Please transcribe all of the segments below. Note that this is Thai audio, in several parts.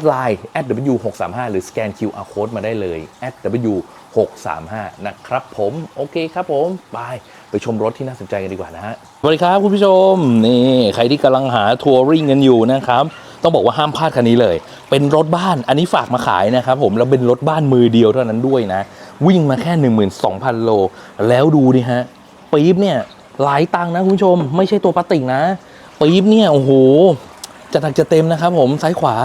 ดไลน์ @w635 หรือสแกน QR code มาได้เลย @w635 นะครับผม โอเคครับผมบายไปชมรถที่น่าสนใจกันดีกว่านะฮะ สวัสดีครับคุณผู้ชม นี่ ใครที่กำลังหาทัวริงกันอยู่นะครับ ต้องบอกว่าห้ามพลาดคันนี้เลย เป็นรถบ้าน อันนี้ฝากมาขายนะครับผม แล้วเป็นรถบ้านมือเดียวเท่านั้นด้วยนะ วิ่งมาแค่ 12,000 โล แล้วดูดิฮะปี๊บเนี่ยหลายตังค์นะคุณผู้ชม ไม่ใช่ตัวพลาสติกนะปี๊บเนี่ยโอ้โหจะหนักจะเต็มนะครับผมซ้ายขวา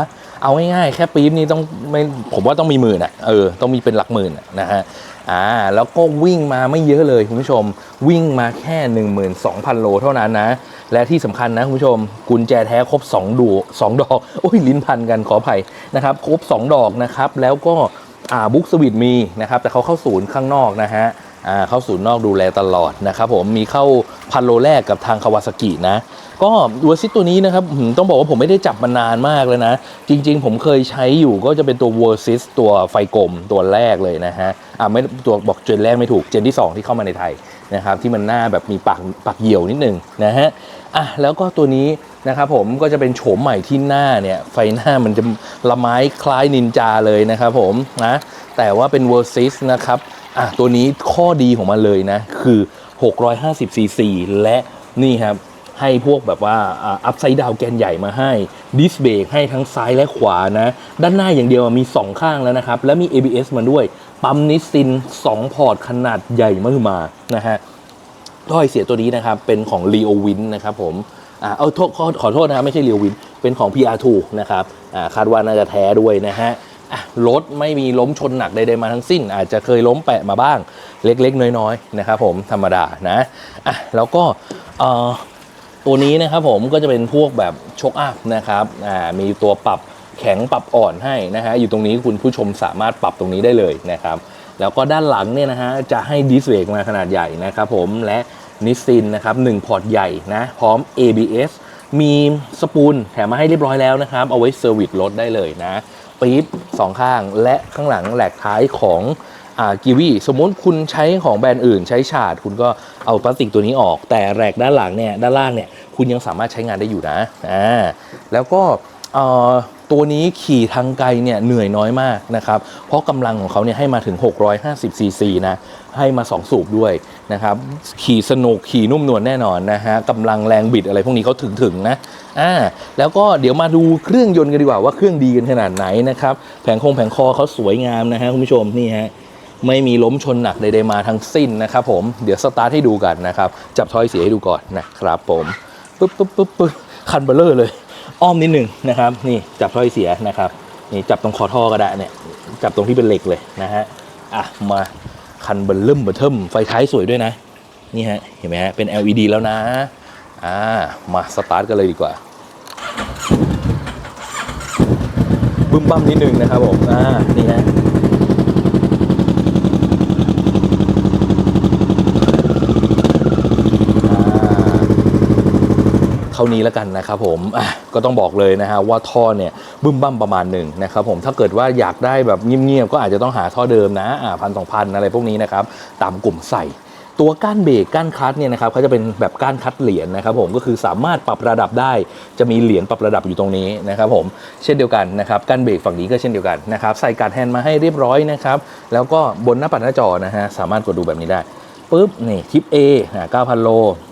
เอาง่ายๆแค่ปี๊บนี่ต้องไม่ผมว่าต้องมีหมื่นอะเออต้องมีเป็นหลักหมื่นนะฮะอ่าแล้วก็วิ่งมาไม่เยอะเลยคุณผู้ชม วิ่งมาแค่ 12,000 โลเท่านั้นนะ และที่สำคัญนะคุณผู้ชม กุญแจแท้ครบ 2 ดู2ดอกโอ้ยลิ้นพันกันขออภัยนะครับ ครบ 2 ดอกนะครับ แล้วก็อ่าบุ๊กสวิตมีนะครับ แต่เขาเข้าศูนย์ข้างนอกนะฮะอ่าเข้าศูนย์นอกดูแลตลอดนะครับผมมีเข้า พันโลแรกกับทางคาวาซากินะ ก็เวอร์ซิตตัวนี้นะครับต้องบอกว่าผมไม่ได้จับมานานมากเลยนะ จริง ๆ ผมเคยใช้อยู่ก็จะเป็นตัวเวอร์ซิสตัวไฟกลมตัวแรกเลยนะฮะอ่าไม่ตัวบอกเจนแรกไม่ถูกเจนที่ 2 ที่เข้ามาในไทยนะครับที่มันหน้าแบบมีปากปากเหี่ยวนิดนึงนะฮะอะแล้วก็ตัวนี้นะครับผมก็จะเป็นโฉมใหม่ที่หน้าเนี่ยไฟหน้ามันจะละไม้คล้ายนินจาเลยนะครับผมนะแต่ว่าเป็นเวอร์ซิสนะครับอะตัวนี้ข้อดีของมันเลยนะ คือ 650 ซีซี และนี่ครับ ให้พวกแบบว่าอัพไซด์ดาวแกนใหญ่มาให้ดิสเบรกให้ทั้งซ้ายและขวานะ ด้านหน้าอย่างเดียวมี 2 ข้างแล้วนะครับ แล้วมี ABS มาด้วย ปั๊มนิสซิน 2 พอร์ตขนาดใหญ่มากมานะฮะถ้อยเสียตัวนี้นะครับ เป็นของ r e o Win นะครับผมอ่าเอาโทษขอขอโทษนะครับไม่ใช่ r e o Win เป็นของ PR2 นะครับอ่าคาดว่าน่าจะแท้ด้วยนะฮะรถไม่มีล้มชนหนักใดๆมาทั้งสิ้น อาจจะเคยล้มแปะมาบ้าง เล็กๆ น้อยๆนะครับผมธรรมดานะอะแล้วก็ตัวนี้นะครับผมก็จะเป็นพวกแบบชกอัพนะครับอ่ามีตัวปรับแข็งปรับอ่อนให้นะฮะอยู่ตรงนี้คุณผู้ชมสามารถปรับตรงนี้ได้เลยนะครับแล้วก็ด้านหลังเนี่ยนะฮะจะให้ดิสเบรกมาขนาดใหญ่นะครับผมและนิสซินนะครับหนึ่งพอร์ตใหญ่นะพร้อม ABS มีสปูลแถมมาให้เรียบร้อยแล้วนะครับ เอาไว้เซอร์วิสรถได้เลยนะ ปี๊บสองข้าง และข้างหลังแหลกท้ายของกีวีสมมติคุณใช้ของแบรนด์อื่น ใช้ฉาดคุณก็เอาพลาสติกตัวนี้ออก แต่แหลกด้านหลังเนี่ยด้านล่างเนี่ยคุณยังสามารถใช้งานได้อยู่นะอ่าแล้วก็อ่อ ตัวนี้ขี่ทางไกลเนี่ยเหนื่อยน้อยมากนะครับ เพราะกำลังของเขาเนี่ยให้มาถึง 650 ซีซีนะ ให้มา 2 สูบด้วยนะครับ ขี่สนุกขี่นุ่มนวลแน่นอนนะฮะกำลังแรงบิดอะไรพวกนี้เขาถึงถึงนะอ่าแล้วก็เดี๋ยวมาดูเครื่องยนต์กันดีกว่าว่าเครื่องดีกันขนาดไหนนะครับ แผงคงแผงคอเขาสวยงามนะฮะคุณผู้ชมนี่ฮะไม่มีล้มชนหนักใดๆมาทั้งสิ้นนะครับผมเดี๋ยวสตาร์ทให้ดูกันนะครับ จับทอยเสียให้ดูก่อนนะครับผมปึ๊บปึ๊บปึ๊บปึ๊บคันเบลเลอร์เลย อ้อมนิดหนึ่งนะครับ นี่จับทอยเสียนะครับนี่จับตรงคอท่อก็ได้เนี่ยจับตรงที่เป็นเหล็กเลยนะฮะอะมาคันเบลเริ่มเบลเทิมไฟท้ายสวยด้วยนะ นี่ฮะเห็นไหมฮะเป็น LED แล้วนะอ่ามาสตาร์ทกันเลยดีกว่าบึ้มบั้มนิดนึงนะครับผมอ่านี่ฮะ ท่านี้แล้วกันนะครับผมก็ต้องบอกเลยนะฮะว่าท่อเนี่ยบึ้มบั้มประมาณหนึ่งนะครับผมถ้าเกิดว่าอยากได้แบบเงียบๆก็อาจจะต้องหาท่อเดิมนะพันสองพันอะไรพวกนี้นะครับตามกลุ่มใส่ตัวก้านเบรกก้านคลัตเนี่ยนะครับเขาจะเป็นแบบก้านคัตเหรียญนะครับผมก็คือสามารถปรับระดับได้ จะมีเหรียญปรับระดับอยู่ตรงนี้นะครับผมเช่นเดียวกันนะครับก้านเบรกฝั่งนี้ก็เช่นเดียวกันนะครับใส่การ์ดแฮนด์มาให้เรียบร้อยนะครับแล้วก็บนหน้าปัดหน้าจอนะฮะสามารถกดดูแบบนี้ได้ปุ๊บนี่ทิป A อ่า9,000 โล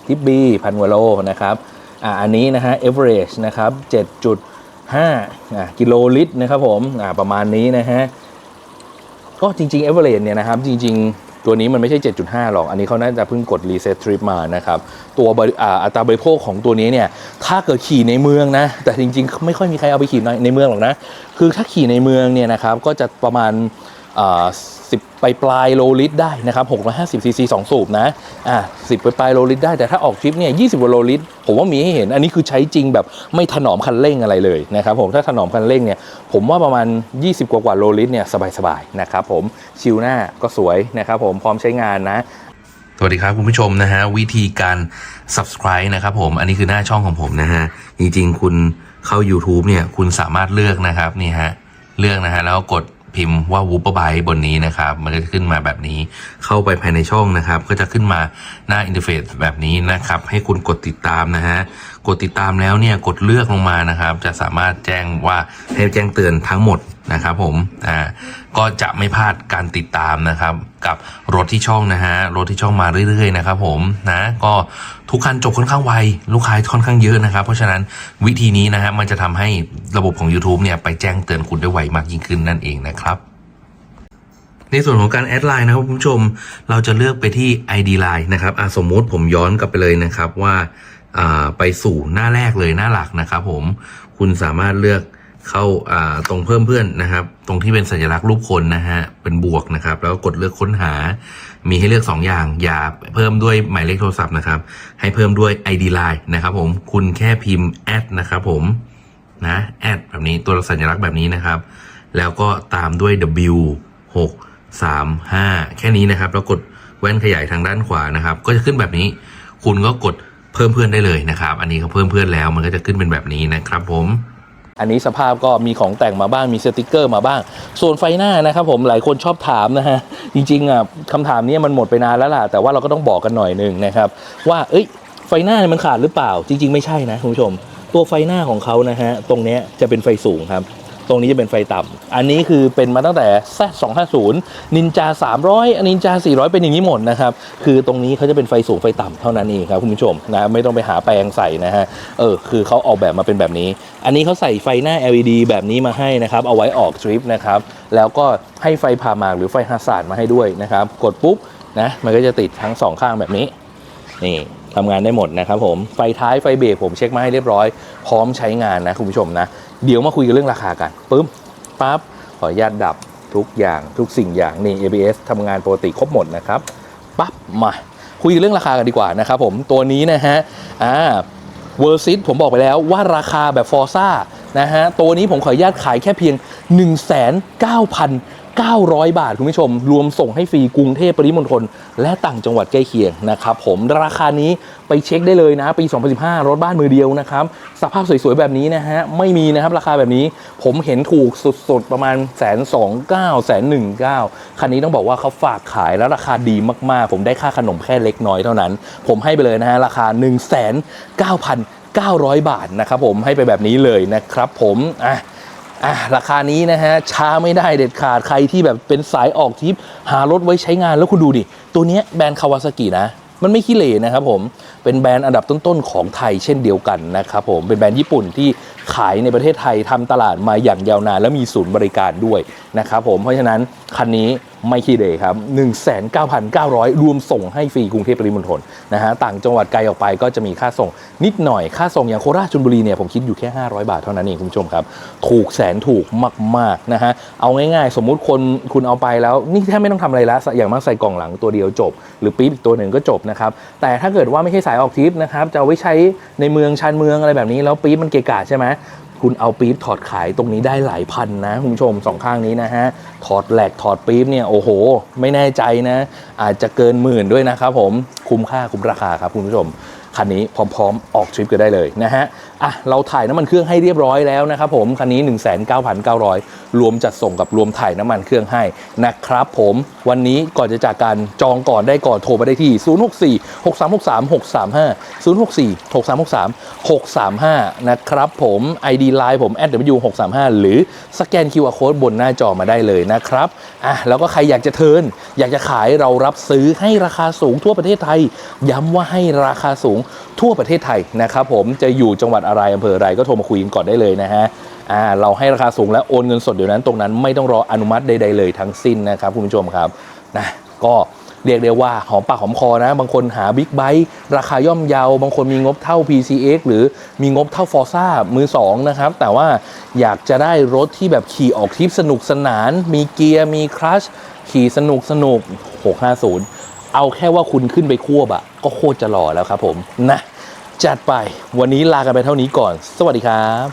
ทิป B พันกว่าโลนะครับ อ่าอันนี้นะฮะ average นะครับ 7.5อ่ากิโลลิตรนะครับผมอ่าประมาณนี้นะฮะก็จริงๆ average เนี่ยนะครับจริงๆตัวนี้มันไม่ใช่ 7.5 หรอก อันนี้เขาน่าจะเพิ่งกด reset trip มานะครับ ตัวอ่าอัตราบริโภคของตัวนี้เนี่ย ถ้าเกิดขี่ในเมืองนะ แต่จริงๆ ไม่ค่อยมีใครเอาไปขี่ในเมืองหรอกนะ คือถ้าขี่ในเมืองเนี่ยนะครับ ก็จะประมาณอ่า10 ไปปลายโลลิตรได้นะครับ650ซีซีสองสูบนะอ่า10ไปปลายโลลิตรได้แต่ถ้าออกทริปเนี่ย20กว่าโลลิตรผมว่ามีให้เห็น อันนี้คือใช้จริงแบบไม่ถนอมคันเร่งอะไรเลยนะครับผมถ้าถนอมคันเร่งเนี่ยผมว่าประมาณ 20 กว่ากว่าโลลิตรเนี่ยสบายๆนะครับผมชิวหน้าก็สวยนะครับผมพร้อมใช้งานนะสวัสดีครับคุณผู้ชมนะฮะวิธีการ subscribe นะครับผมอันนี้คือหน้าช่องของผมนะฮะจริงๆ คุณเข้า YouTube เนี่ยคุณสามารถเลือกนะครับนี่ฮะเลือกนะฮะแล้วกด พิมพ์ว่า w o o p e r b y บนนี้นะครับ มันก็จะขึ้นมาแบบนี้เข้าไปภายในช่องนะครับ ก็จะขึ้นมาหน้าอินเทอร์เฟซแบบนี้นะครับ ให้คุณกดติดตามนะฮะ กดติดตามแล้วเนี่ยกดเลือกลงมานะครับ จะสามารถแจ้งว่าให้แจ้งเตือนทั้งหมดนะครับผมอ่าก็จะไม่พลาดการติดตามนะครับ กับรถที่ช่องนะฮะรถที่ช่องมาเรื่อยๆนะครับผมนะก็ทุกคันจบค่อนข้างไวลูกค้าค่อนข้างเยอะนะครับ เพราะฉะนั้นวิธีนี้นะฮะมันจะทำให้ระบบของ YouTube เนี่ยไปแจ้งเตือนคุณได้ไวมากยิ่งขึ้นนั่นเองนะครับในส่วนของการแอดไลน์นะครับคุณผู้ชม เราจะเลือกไปที่ ID Line นะครับอะสมมติผมย้อนกลับไปเลยนะครับว่า ไปสู่หน้าแรกเลยหน้าหลักนะครับผมคุณสามารถเลือกเข้าตรงเพิ่มเพื่อนนะครับ ตรงที่เป็นสัญลักษณ์รูปคนนะฮะเป็นบวกนะครับ แล้วกกดเลือกค้นหา มีให้เลือก 2 อย่าง อย่าเพิ่มด้วยหมายเลขโทรศัพท์นะครับ ให้เพิ่มด้วย ID Line นะครับผมคุณแค่พิมพ์แอดนะครับผมนะแอดแบบนี้ตัวสัญลักษณ์แบบนี้นะครับ แล้วก็ตามด้วย W 6 3 5 แค่นี้นะครับ แล้วกดแว่นขยายทางด้านขวานะครับ ก็จะขึ้นแบบนี้ คุณก็กด เพิ่มเพื่อนได้เลยนะครับ อันนี้เขาเพิ่มเพื่อนแล้วมันก็จะขึ้นเป็นแบบนี้นะครับผมอันนี้สภาพก็มีของแต่งมาบ้างมีสติกเกอร์มาบ้าง ส่วนไฟหน้านะครับผมหลายคนชอบถามนะฮะ จริงๆอะคำถามนี้มันหมดไปนานแล้วล่ะ แต่ว่าเราก็ต้องบอกกันหน่อยหนึ่งนะครับ ว่าเอ้ยไฟหน้ามันขาดหรือเปล่า จริง ๆ ไม่ใช่นะคุณผู้ชม ตัวไฟหน้าของเขานะฮะ ตรงนี้จะเป็นไฟสูงครับ ตรงนี้จะเป็นไฟต่ำอันนี้คือเป็นมาตั้งแต่ Z250 นินจา300นินจา400 เป็นอย่างนี้หมดนะครับ คือตรงนี้เขาจะเป็นไฟสูงไฟต่ำเท่านั้นเองครับคุณผู้ชมนะไม่ต้องไปหาแปลงใส่นะฮะเออคือเขาออกแบบมาเป็นแบบนี้ อันนี้เขาใส่ไฟหน้า LED แบบนี้มาให้นะครับ เอาไว้ออกทริปนะครับแล้วก็ให้ไฟผ่ามากหรือไฟฮาสาดมาให้ด้วยนะครับ กดปุ๊บนะมันก็จะติดทั้งสองข้างแบบนี้นี่ ทำงานได้หมดนะครับผม ไฟท้ายไฟเบรกผมเช็คมาให้เรียบร้อย พร้อมใช้งานนะคุณผู้ชมนะ เดี๋ยวมาคุยกันเรื่องราคากันปึ๊บปั๊บขออนุญาตดับทุกอย่างทุกสิ่งอย่างนี่ ABS ทำงานปกติครบหมดนะครับปั๊บมาคุยเรื่องราคากันดีกว่านะครับผมตัวนี้นะฮะอ่าเวอร์ซิตผมบอกไปแล้วว่าราคาแบบฟอร์ซ่านะฮะตัวนี้ผมขออนุญาตขายแค่เพียง 1,9,900 บาท คุณผู้ชม รวมส่งให้ฟรีกรุงเทพปริมณฑลและต่างจังหวัดใกล้เคียงนะครับผมราคานี้ไปเช็คได้เลยนะ ปี 2015 รถบ้านมือเดียวนะครับ สภาพสวยๆ แบบนี้นะฮะ ไม่มีนะครับ ราคาแบบนี้ผมเห็นถูกสุดๆ ประมาณแสนสองเก้าแสนหนึ่งเก้าคันนี้ต้องบอกว่าเขาฝากขายแล้วราคาดีมากๆ ผมได้ค่าขนมแค่เล็กน้อยเท่านั้น ผมให้ไปเลยนะฮะ ราคา 1 9 9 900 บาทนะครับผมให้ไปแบบนี้เลยนะครับผมอะ อะราคานี้นะฮะช้าไม่ได้เด็ดขาดใครที่แบบเป็นสายออกทริปหารถไว้ใช้งานแล้วคุณดูดิ ตัวเนี้ยแบรนด์คาวาซากินะมันไม่ขี้เหร่นะครับผม เป็นแบรนด์อันดับต้นๆของไทยเช่นเดียวกันนะครับผม เป็นแบรนด์ญี่ปุ่นที่ ขายในประเทศไทยทำตลาดมาอย่างยาวนาน และมีศูนย์บริการด้วยนะครับผมเพราะฉะนั้นคันนี้ไม่ขี้เหร่ครับ 19,900 รวมส่งให้ฟรีกรุงเทพปริมณฑลนะฮะต่างจังหวัดไกลออกไปก็จะมีค่าส่งนิดหน่อยค่าส่งอย่างโคราชชลบุรีเนี่ยผมคิดอยู่แค่ 500 บาทเท่านั้นเองคุณผู้ชมครับ ถูกแสนถูกมากๆนะฮะเอาง่ายๆ สมมุติคนคุณเอาไปแล้ว นี่แทบไม่ต้องทำอะไรแล้วอย่างมากใส่กล่องหลังตัวเดียวจบ หรือปี๊บอีกตัวหนึ่งก็จบนะครับแต่ถ้าเกิดว่าไม่ใช่สายออกทริปนะครับจะไว้ใช้ในเมืองชานเมืองอะไรแบบนี้แล้วปี๊บมันเกะกะใช่ไหม คุณเอาปี๊บถอดขายตรงนี้ได้หลายพันนะคุณผู้ชมสองข้างนี้นะฮะ ถอดแหลกถอดปี๊บเนี่ยโอ้โห ไม่แน่ใจนะ อาจจะเกินหมื่นด้วยนะครับผมคุ้มค่าคุ้มราคาครับคุณผู้ชม คันนี้พร้อมๆ ออกทริปกันได้เลยนะฮะอะเราถ่ายน้ำมันเครื่องให้เรียบร้อยแล้วนะครับผมคันนี้ 19,900 รวมจัดส่งกับรวมถ่ายน้ำมันเครื่องให้นะครับผมวันนี้ก่อนจะจากกันจองก่อนได้ก่อนโทรไปได้ที่ 064 6363 635 064 6363 635 นะครับผม ID Line ผม @w635 หรือสแกน QR Code บนหน้าจอมาได้เลยนะครับอะแล้วก็ใครอยากจะเทินอยากจะขายเรารับซื้อให้ราคาสูงทั่วประเทศไทย ย้ำว่าให้ราคาสูงทั่วประเทศไทยนะครับผมจะอยู่จังหวัดอะไรอำเภออะไรก็โทรมาคุยกันก่อนได้เลยนะฮะอ่าเราให้ราคาสูงและโอนเงินสดเดี๋ยวนั้นตรงนั้นไม่ต้องรออนุมัติใดๆเลยทั้งสิ้นนะครับคุณผู้ชมครับนะก็เรียกได้ว่าหอมปากหอมคอนะ บางคนหาบิ๊กไบค์ราคาย่อมเยา บางคนมีงบเท่า PCX หรือมีงบเท่า Forza มือ2นะครับ แต่ว่าอยากจะได้รถที่แบบขี่ออกทริปสนุกสนาน มีเกียร์ มีคลัชขี่สนุกสนุก 650 เอาแค่ว่าคุณขึ้นไปควบอะก็โคตรจะหล่อแล้วครับผมนะจัดไปวันนี้ลากันไปเท่านี้ก่อน สวัสดีครับ